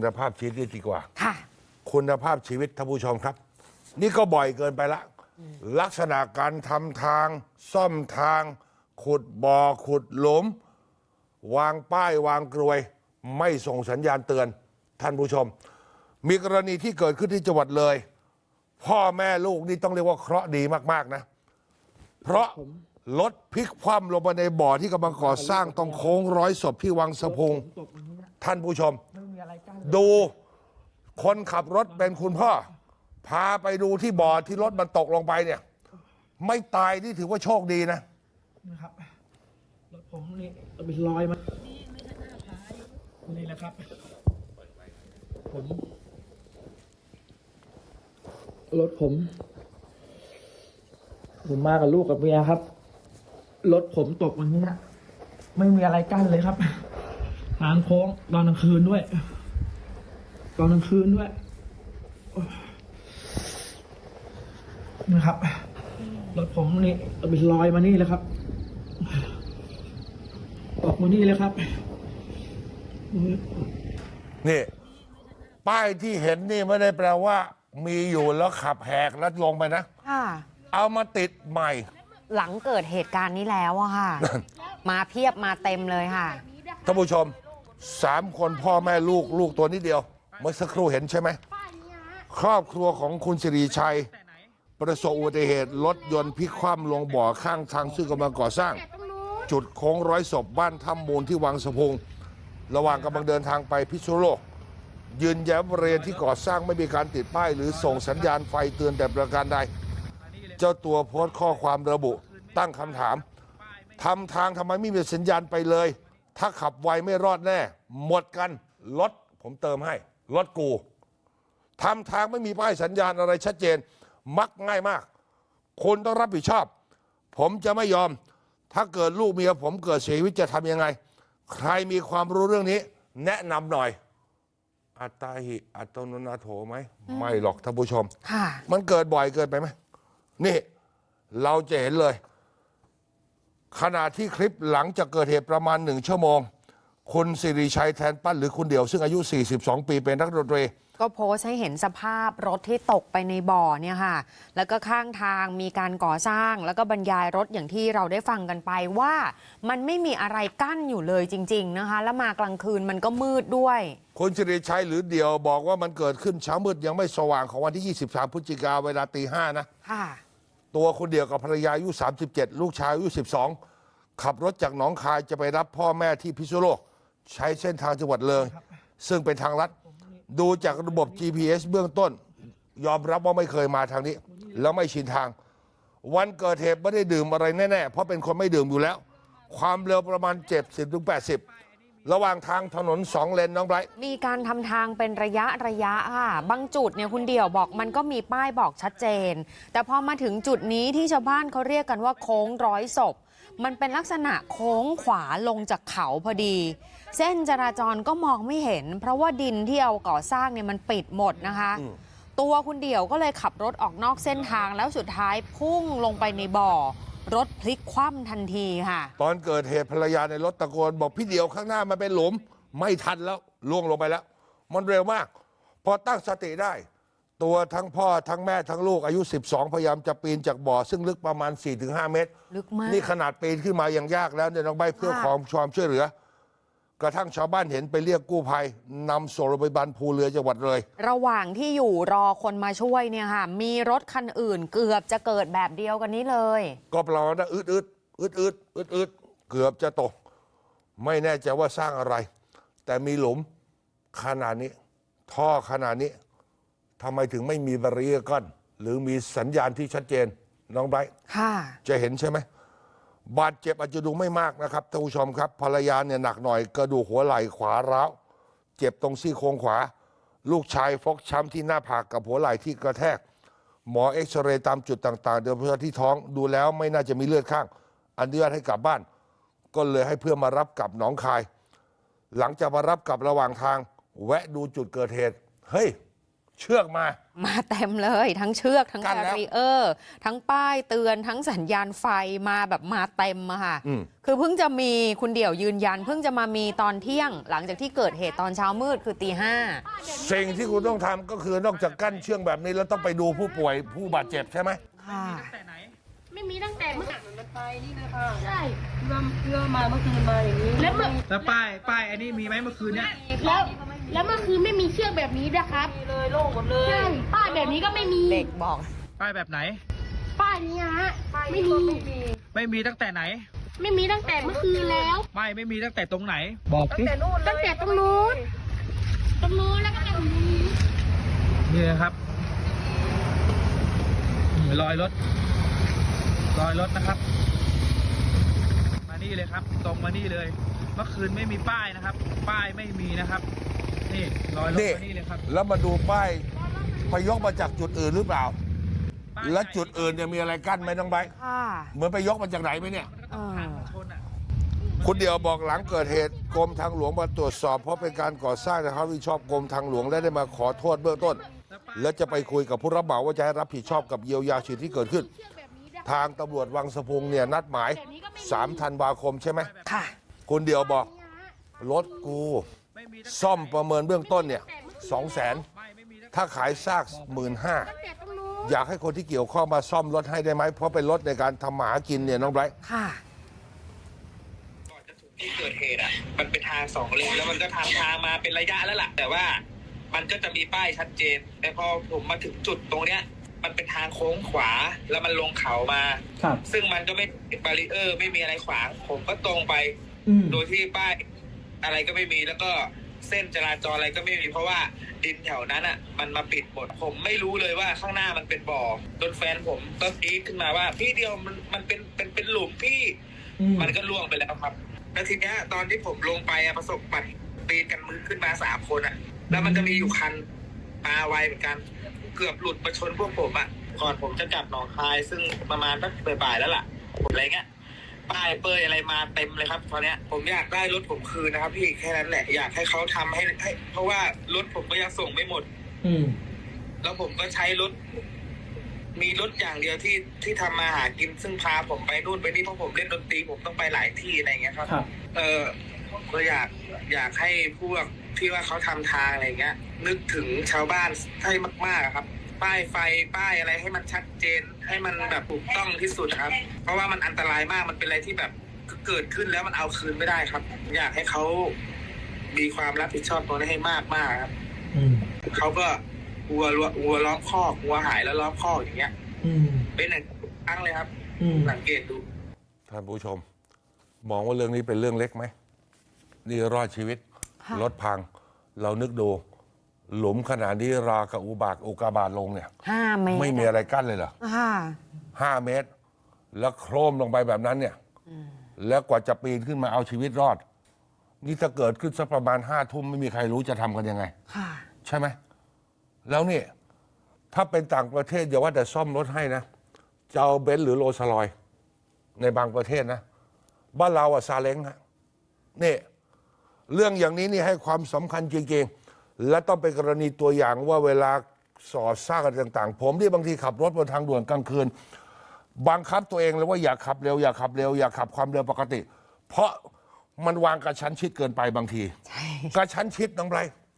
คุณภาพชีวิตดีกว่า ค่ะ คุณภาพชีวิตท่านผู้ชมครับ นี่ก็บ่อยเกินไปละ ลักษณะการทำทาง ซ่อมทาง ขุดบ่อขุดหลุม วางป้ายวางกรวย ไม่ส่งสัญญาณเตือน ท่านผู้ชม มีกรณีที่เกิดขึ้นที่จังหวัดเลย พ่อแม่ลูกนี่ต้องเรียกว่าเคราะห์ดีมาก ๆ นะ เพราะรถพลิกคว่ำลงไปในบ่อที่กำลังก่อสร้างตรงโค้งร้อยศพที่วังสะพุงท่านผู้ชม ดูคนขับรถเป็นคุณพ่อ พาไปดูที่บ่อที่รถมันตกลงไปเนี่ย ไม่ตายนี่ถือว่าโชคดีนะนะครับรถผมนี่เป็นรอยมานี่แหละครับ ผมรถผม ผมมากับลูกกับเมียครับ รถผมตกวันนี้ไม่มีอะไรกั้นเลยครับ ทางโค้งตอนกลางคืนด้วยตอนกลางคืนด้วยนะครับรถผมนี่เป็นรอยมานี่เลยครับ ออกมานี่เลยครับนี่ ป้ายที่เห็นนี่ไม่ได้แปลว่า มีอยู่แล้วขับแหกแล้วลงไปนะค่ะเอามาติดใหม่ หลังเกิดเหตุการณ์นี้แล้วอะค่ะ มาเพียบมาเต็มเลยค่ะท่านผู้ชม สามคนพ่อแม่ลูกลูกตัวนิดเดียว เมื่อสักครู่เห็นใช่ไหม ครอบครัวของคุณสิริชัย ประสบอุบัติเหตุรถยนต์พลิกคว่ำลงบ่อข้างทางซึ่งกำลังก่อสร้าง จุดโค้งร้อยศพบ้านถ้ำมูลที่วังสะพุง ระหว่างกำลังเดินทางไปพิษณุโลก ยืนยันว่าบริเวณที่ก่อสร้างไม่มีการติดป้าย หรือส่งสัญญาณไฟเตือนแต่ประการใด เจ้าตัวโพสต์ข้อความระบุตั้งคำถามทำทางทำไมไม่มีสัญญาณไปเลย ถ้าขับไวไม่รอดแน่ หมดกันรถผมเติมให้รถกูทำทางไม่มีป้ายสัญญาณอะไรชัดเจน มักง่ายมาก คุณต้องรับผิดชอบ ผมจะไม่ยอม ถ้าเกิดลูกเมียผมเกิดเสียชีวิตจะทำยังไง ใครมีความรู้เรื่องนี้ แนะนำหน่อย อัตตาหิ อัตโนนาโถไหม ไม่หรอกท่านผู้ชมค่ะมันเกิดบ่อยเกินไปไหม นี่ เราจะเห็นเลย ขณะที่คลิปหลังจากเกิดเหตุประมาณหนึ่งชั่วโมง คุณสิริชัยแทนปั้นหรือคุณเดี่ยว ซึ่งอายุ 42 ปีเป็นนักดนตรี ก็โพสต์ให้เห็นสภาพรถที่ตกไปในบ่อเนี่ยค่ะ แล้วก็ข้างทางมีการก่อสร้าง แล้วก็บรรยายรถอย่างที่เราได้ฟังกันไปว่า มันไม่มีอะไรกั้นอยู่เลยจริง ๆนะคะ แล้วมากลางคืนมันก็มืดด้วย คุณสิริชัยหรือเดี่ยวบอกว่ามันเกิดขึ้นเช้ามืดยังไม่สว่างของวันที่ 23 พฤศจิกาเวลาตีห้านะค่ะ ตัวคุณเดี่ยวกับภรรยาอายุ 37 ลูกชายอายุ 12 ขับรถจากหนองคายจะไปรับพ่อแม่ที่พิษณุโลก ใช้เส้นทางจังหวัดเลย ซึ่งเป็นทางลัด ดูจากระบบ GPS เบื้องต้น ยอมรับว่าไม่เคยมาทางนี้ แล้วไม่ชินทาง วันเกิดเหตุไม่ได้ดื่มอะไรแน่ ๆ เพราะเป็นคนไม่ดื่มอยู่แล้ว ความเร็วประมาณ 70-80 ระหว่างทางถนนสองเลนน้องไบรท์มีการทำทางเป็นระยะระยะค่ะบางจุดเนี่ยคุณเดี่ยวบอกมันก็มีป้ายบอกชัดเจน แต่พอมาถึงจุดนี้ที่ชาวบ้านเขาเรียกกันว่าโค้งร้อยศพ มันเป็นลักษณะโค้งขวาลงจากเขาพอดี เส้นจราจรก็มองไม่เห็น เพราะว่าดินที่เอาก่อสร้างเนี่ยมันปิดหมดนะคะ ตัวคุณเดี่ยวก็เลยขับรถออกนอกเส้นทางแล้วสุดท้ายพุ่งลงไปในบ่อ รถพลิกคว่ำทันทีค่ะ ตอนเกิดเหตุภรรยาในรถตะโกนบอกพี่เดียวข้างหน้ามันเป็นหลุม ไม่ทันแล้วล่วงลงไปแล้ว มันเร็วมาก พอตั้งสติได้ ตัวทั้งพ่อทั้งแม่ทั้งลูกอายุ 12 พยายามจะปีนจากบ่อ ซึ่งลึกประมาณ 4-5 เมตร ลึกมาก นี่ขนาดปีนขึ้นมายังยากแล้วเนี่ยน้องใบเพื่อค่ะความความช่วยเหลือ กระทั่งชาวบ้านเห็นไปเรียกกู้ภัยนำส่งโรงพยาบาลภูเรือจังหวัดเลย ระหว่างที่อยู่รอคนมาช่วยเนี่ยค่ะ มีรถคันอื่น เกือบจะเกิดแบบเดียวกันนี้เลย ก็ประมาณว่าอึดอึดอึดอึดอึดอึดเกือบจะตก ไม่แน่ใจว่าสร้างอะไร แต่มีหลุมขนาดนี้ ท่อขนาดนี้ทำไมถึงไม่มีบารีเออร์กั้นหรือมีสัญญาณที่ชัดเจนน้องไบรท์ค่ะ จะเห็นใช่ไหม บาดเจ็บอาจจะดูไม่มากนะครับท่านผู้ชมครับภรรยาเนี่ยหนักหน่อยกระดูกหัวไหล่ขวาร้าวเจ็บตรงซี่โครงขวา ลูกชายฟกช้ำที่หน้าผากกับหัวไหล่ที่กระแทก หมอเอ็กซเรย์ตามจุดต่างๆเดินเพื่อที่ท้องดูแล้วไม่น่าจะมีเลือดข้างอนุญาตให้กลับบ้าน ก็เลยให้เพื่อนมารับกลับหนองคาย หลังจากมารับกลับระหว่างทาง แวะดูจุดเกิดเหตุเฮ้ย เชือกมา มาเต็มเลยทั้งเชือกทั้งกั้แบนแล้ว รีเออร์ทั้งป้ายเตือนทั้งสัญญาณไฟมาแบบมาเต็มอะค่ะ อืม คือเพิ่งจะมีคุณเดี่ยวยืนยัน เพิ่งจะมามีตอนเที่ยง หลังจากที่เกิดเหตุตอนเช้ามืดคือตีห้า สิ่งที่คุณต้องทำก็คือนอกจากกั้นเชือกแบบนี้ แล้วต้องไปดูผู้ป่วยผู้บาดเจ็บใช่ไหม ค่ะ ไม่มีตั้งแต่เมื่อมันไปนี่เลยค่ะใช่เรือเรือมาเมื่อคืนมาอย่างนี้ แล้วเมื่อแล้วป้าย ป้าย อันนี้มีไหมเมื่อคืนเนี้ย แล้ว แล้วเมื่อคืนไม่มีเชือกแบบนี้ด้วยครับมีเลยโล่งหมดเลยใช่ป้ายแบบนี้ก็ไม่มี เด็กบอก ป้ายแบบไหน ป้ายนี้ฮะไม่มีไม่มี ไม่มีตั้งแต่ไหน ไม่มีตั้งแต่เมื่อคืนแล้ว ไม่ไม่มีตั้งแต่ตรงไหน บอกตั้งสิแต่นู่นเลยตั้งแต่ตรงนู้น ตรงนู้นแล้วก็ตรงนี้ นี่นะครับรอยรถรอยรถนะครับ มานี่เลยครับ ตรงมานี่เลย เมื่อคืนไม่มีป้ายนะครับ ป้ายไม่มีนะครับ นี่รอยรถนี่มานี่เลยครับแล้วมาดูป้ายไปยกมาจากจุดอื่นหรือเปล่า ป้ายและจุดอื่นเนี่ยมีอะไรกั้นไหมน้องใบร์ทค่ะเหมือนไปยกมาจากไหนไหมเนี่ย เออทางชนอะคุณเดียวบอกหลังเกิดเหตุกรมทางหลวงมาตรวจสอบ เพราะเป็นการก่อสร้างนะครับที่ชอบกรมทางหลวงและได้มาขอโทษเบื้องต้น และจะไปคุยกับผู้รับเหมาว่าจะให้รับผิดชอบกับเยียวยาชีวิตที่เกิดขึ้นเชือกแบบนี้ด้วยทางตำรวจวังสะพุงเนี่ยนัดหมาย3ธันวาคมใช่ไหม ค่ะ คุณเดียวบอกนี่ฮะรถกูไม่มีตั้งแต่ ซ่อมประเมินเบื้องต้นเนี่ยสองแสนไม่ไม่มีตั้งแต่ถ้าขายซากหมื่นห้าตั้งแต่ตรงนู้นอยากให้คนที่เกี่ยวข้องมาซ่อมรถให้ได้ไหมเพราะเป็นรถในการทำหมาหากินเนี่ยน้องไบรท์ค่ะก่อนจะถึงที่เกิดเหตุอะมันเป็นทางสองเลนแล้วมันก็ทำทางมาเป็นระยะแล้วล่ะแต่ว่ามันก็จะมีป้ายชัดเจน แต่พอผมมาถึงจุดตรงเนี้ย มันเป็นทางโค้งขวาแล้วมันลงเขามาครับซึ่งมันก็ไม่บารีเออร์ ไม่มีอะไรขวาง ผมก็ตรงไปอืมโดยที่ป้าย อะไรก็ไม่มีแล้วก็เส้นจราจรอะไรก็ไม่มีเพราะว่าดินแถวนั้นอะ มันมาปิดหมดผมไม่รู้เลยว่าข้างหน้ามันเป็นบ่อจนแฟนผมก็กรีดขึ้นมาว่า พี่เดียวมันมันเป็นเป็นเป็นหลุมพี่มันก็ล่วงไปแล้วครับแล้วทีเนี้ยตอนที่ผมลงไปอะประสบปัดปีนกันมือขึ้นมาสามคนอะแล้วมันจะมีอยู่คันมาไวเหมือนกัน เกือบหลุดมาชนพวกผมอะก่อนผมจะกลับหนองคาย ซึ่งประมาณสักบ่ายๆแล้วล่ะผมอะไรเงี้ย ป้ายเป้ยอะไรมาเต็มเลยครับตอนเนี้ยผมอยากได้รถผมคืนนะครับ พี่แค่นั้นแหละอยากให้เขาทำให้ให้ เพราะว่ารถผมก็ยังส่งไม่หมด อืม แล้วผมก็ใช้รถ มีรถอย่างเดียวที่ที่ทำมาหากินซึ่งพาผมไปนู่นไปนี่เพราะผมเล่นดนตรีผมต้องไปหลายที่อะไรอย่างเงี้ยครับ ครับ เออก็อยากอยากให้พวกที่ว่าเขาทำทางอะไรเงี้ย นึกถึงชาวบ้านให้มากๆอะครับ ป้ายไฟป้ายอะไรให้มันชัดเจน ให้มันแบบถูกต้องที่สุดครับ เพราะว่ามันอันตรายมากมันเป็นอะไรที่แบบเกิดขึ้นแล้วมันเอาคืนไม่ได้ครับ อยากให้เขามีความรับผิดชอบตรงนี้ให้มากมากๆครับอืมเขาก็วัววัวล้อมคอกวัวหายแล้วล้อมคอกอย่างเงี้ยอืมเป็นหนึ่งครั้งเลยครับอืมสังเกตดูท่านผู้ชม มองว่าเรื่องนี้เป็นเรื่องเล็กไหมนี่รอดชีวิตค่ะรถพัง เรานึกดู หลุมขนาดนี้รากับอุบากอุกาบาตลงเนี่ย ห้าเมตรไม่มีอะไรกั้นเลยเหรอค่ะ ห้าเมตร แล้วโครมลงไปแบบนั้นเนี่ย แล้วกว่าจะปีนขึ้นมาเอาชีวิตรอด นี่ถ้าเกิดขึ้นสักประมาณห้าทุ่มไม่มีใครรู้จะทำกันยังไง ค่ะ ใช่ไหม แล้วนี่ ถ้าเป็นต่างประเทศอย่าว่าแต่ซ่อมรถให้นะ จะเอาเบนซ์หรือโรลสลอยซ์ในบางประเทศนะ บ้านเราอะซาเล้งฮะนี่ เรื่องอย่างนี้นี่ให้ความสำคัญจริง ๆ และต้องเป็นกรณีตัวอย่างว่าเวลาสอดสร้างอะไรต่าง ๆ ผมที่บางทีขับรถบนทางด่วนกลางคืน บังคับตัวเองเลยว่าอย่าขับเร็วอย่าขับเร็วอย่าขับความเร็วปกติ เพราะมันวางกระชั้นชิดเกินไปบางทีใช่กระชั้นชิดน้องไบรท์